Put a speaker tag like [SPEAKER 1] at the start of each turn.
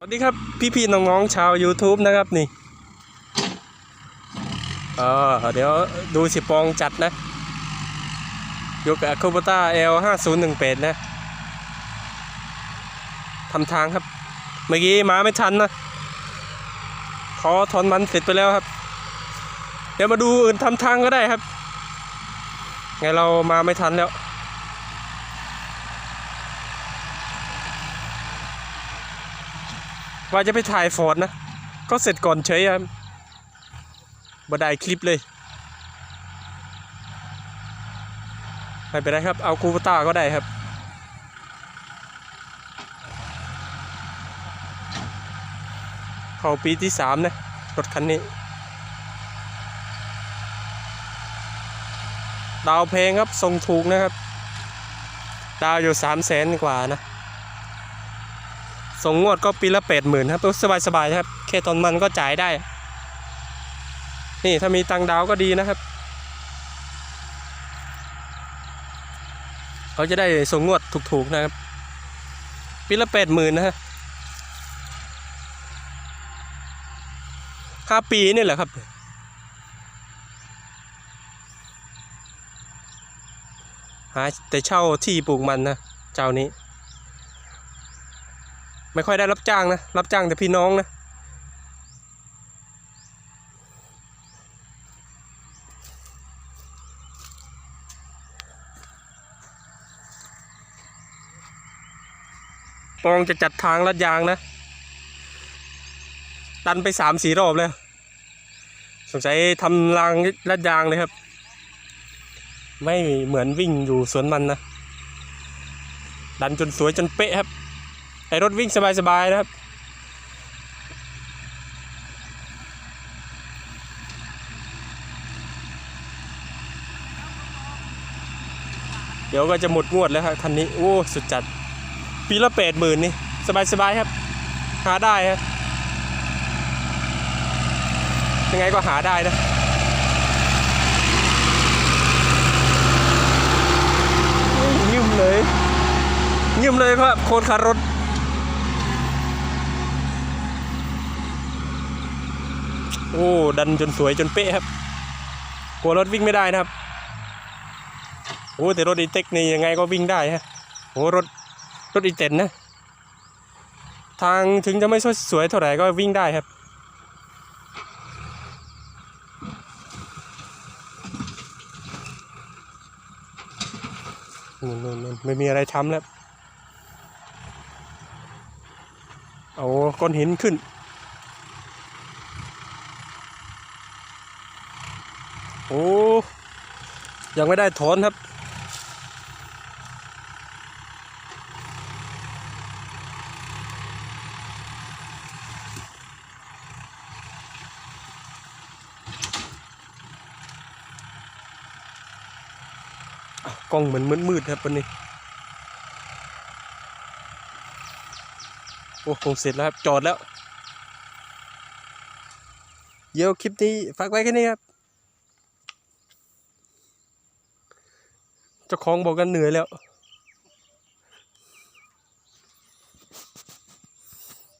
[SPEAKER 1] สวัสดีครับ พี่ๆน้องๆชาว YouTube นะครับนี่เออเดี๋ยวดูสิปองจัดนะยกกับคูบต้า L 5 0 1 8นะทำทางครับ เมื่อกี้มาไม่ทันนะขอถอนมันเสร็จไปแล้วครับ เดี๋ยวมาดูอื่นทำทางก็ได้ครับ ไงเรามาไม่ทันแล้ว ว่าจะไปถ่ายฟอร์ดนะ ก็เสร็จก่อนเฉยครับบ่ได้คลิปเลยไม่เป็นไรครับ เอาคูปต้าก็ได้ครับ เข้าปีที่สามนะ รถคันนี้ ดาวเพลงครับทรงถูกนะครับ ดาวอยู่สามแสนกว่านะ ส่งงวดก็ปีละแปดหมื่นครับสบายสบายๆครับแค่ตอนมันก็จ่ายได้ นี่ถ้ามีตังดาวก็ดีนะครับเขาจะได้ส่งงวดถูกๆนะครับปีละแปดหมื่นนะฮะห้าปีนี่แหละครับหาแต่เช่าที่ปลูกมันนะเจ้านี้ ไม่ค่อยได้รับจ้างนะ รับจ้างแต่พี่น้องนะ ปองจะจัดทางลัดยางนะดันไปสามสี่รอบแล้ว สงสัยทำรางลัดยางเลยครับ ไม่เหมือนวิ่งอยู่สวนมันนะ ดันจนสวยจนเป๊ะครับ ไอรถวิ่งสบายๆนะครับเดี๋ยวก็จะหมดงวดแล้วครับคันนี้ โอ้ สุดจัด ปีละแปดหมื่นนี่ สบายๆครับ หาได้ครับยังไงก็หาได้นะ ยืมเลยยืมเลยครับ โคนคารถ โอ้ดันจนสวยจนเป๊ะครับกลัวรถวิ่งไม่ได้นะครับโอ้แต่รถอีเต็กนี่ยังไงก็วิ่งได้ฮะโอ้รถรถอีเต็นนะ ทางถึงจะไม่สวยเท่าไหร่ก็วิ่งได้ครับนู่นนู่นไม่มีอะไรทำแล้ว เอาก้อนหินขึ้น โอ้ยังไม่ได้ถอนครับ กล้องเหมือนมืดๆครับวันนี้ โอ้คงเสร็จแล้วครับ จอดแล้ว เดี๋ยวคลิปนี้ฝากไว้แค่นี้ครับ เจ้าของบอกกันเหนื่อยแล้ว